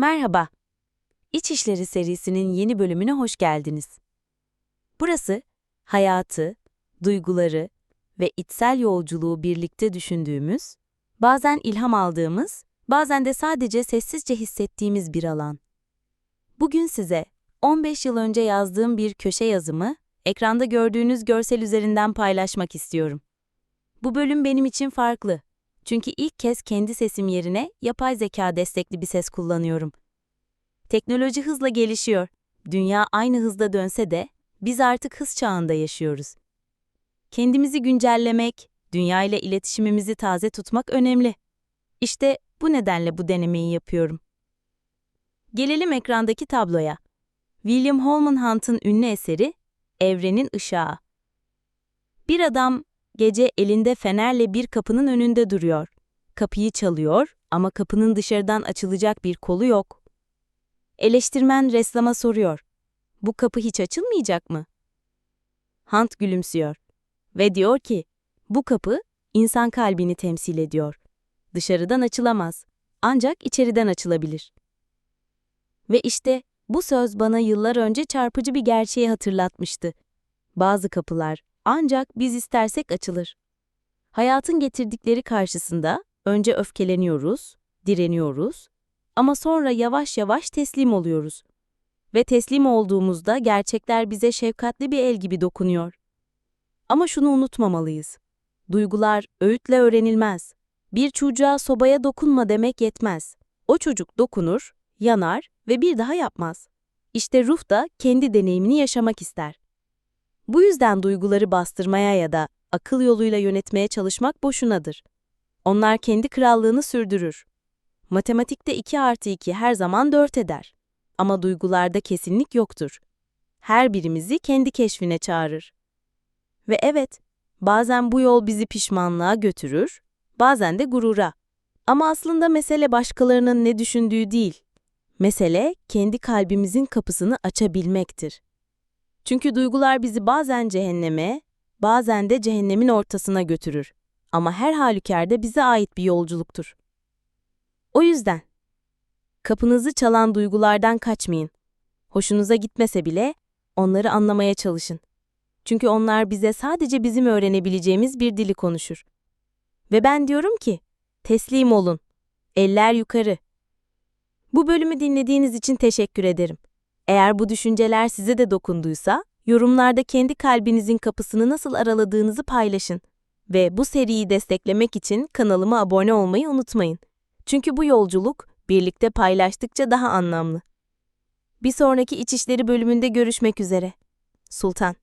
Merhaba. İç İşleri serisinin yeni bölümüne hoş geldiniz. Burası, hayatı, duyguları ve içsel yolculuğu birlikte düşündüğümüz, bazen ilham aldığımız, bazen de sadece sessizce hissettiğimiz bir alan. Bugün size 15 yıl önce yazdığım bir köşe yazımı, ekranda gördüğünüz görsel üzerinden paylaşmak istiyorum. Bu bölüm benim için farklı. Çünkü ilk kez kendi sesim yerine yapay zeka destekli bir ses kullanıyorum. Teknoloji hızla gelişiyor. Dünya aynı hızda dönse de biz artık hız çağında yaşıyoruz. Kendimizi güncellemek, dünya ile iletişimimizi taze tutmak önemli. İşte bu nedenle bu denemeyi yapıyorum. Gelelim ekrandaki tabloya. William Holman Hunt'ın ünlü eseri Evrenin Işığı. Bir adam gece elinde fenerle bir kapının önünde duruyor. Kapıyı çalıyor ama kapının dışarıdan açılacak bir kolu yok. Eleştirmen ressama soruyor. Bu kapı hiç açılmayacak mı? Hunt gülümsüyor ve diyor ki, bu kapı insan kalbini temsil ediyor. Dışarıdan açılamaz, ancak içeriden açılabilir. Ve işte bu söz bana yıllar önce çarpıcı bir gerçeği hatırlatmıştı. Bazı kapılar ancak biz istersek açılır. Hayatın getirdikleri karşısında önce öfkeleniyoruz, direniyoruz ama sonra yavaş yavaş teslim oluyoruz. Ve teslim olduğumuzda gerçekler bize şefkatli bir el gibi dokunuyor. Ama şunu unutmamalıyız. Duygular öğütle öğrenilmez. Bir çocuğa sobaya dokunma demek yetmez. O çocuk dokunur, yanar ve bir daha yapmaz. İşte ruh da kendi deneyimini yaşamak ister. Bu yüzden duyguları bastırmaya ya da akıl yoluyla yönetmeye çalışmak boşunadır. Onlar kendi krallığını sürdürür. Matematikte 2 artı 2 her zaman 4 eder. Ama duygularda kesinlik yoktur. Her birimizi kendi keşfine çağırır. Ve evet, bazen bu yol bizi pişmanlığa götürür, bazen de gurura. Ama aslında mesele başkalarının ne düşündüğü değil. Mesele kendi kalbimizin kapısını açabilmektir. Çünkü duygular bizi bazen cehenneme, bazen de cehennemin ortasına götürür. Ama her halükarda bize ait bir yolculuktur. O yüzden kapınızı çalan duygulardan kaçmayın. Hoşunuza gitmese bile onları anlamaya çalışın. Çünkü onlar bize sadece bizim öğrenebileceğimiz bir dili konuşur. Ve ben diyorum ki, teslim olun. Eller yukarı. Bu bölümü dinlediğiniz için teşekkür ederim. Eğer bu düşünceler size de dokunduysa, yorumlarda kendi kalbinizin kapısını nasıl araladığınızı paylaşın. Ve bu seriyi desteklemek için kanalıma abone olmayı unutmayın. Çünkü bu yolculuk birlikte paylaştıkça daha anlamlı. Bir sonraki İçişleri bölümünde görüşmek üzere. Sultan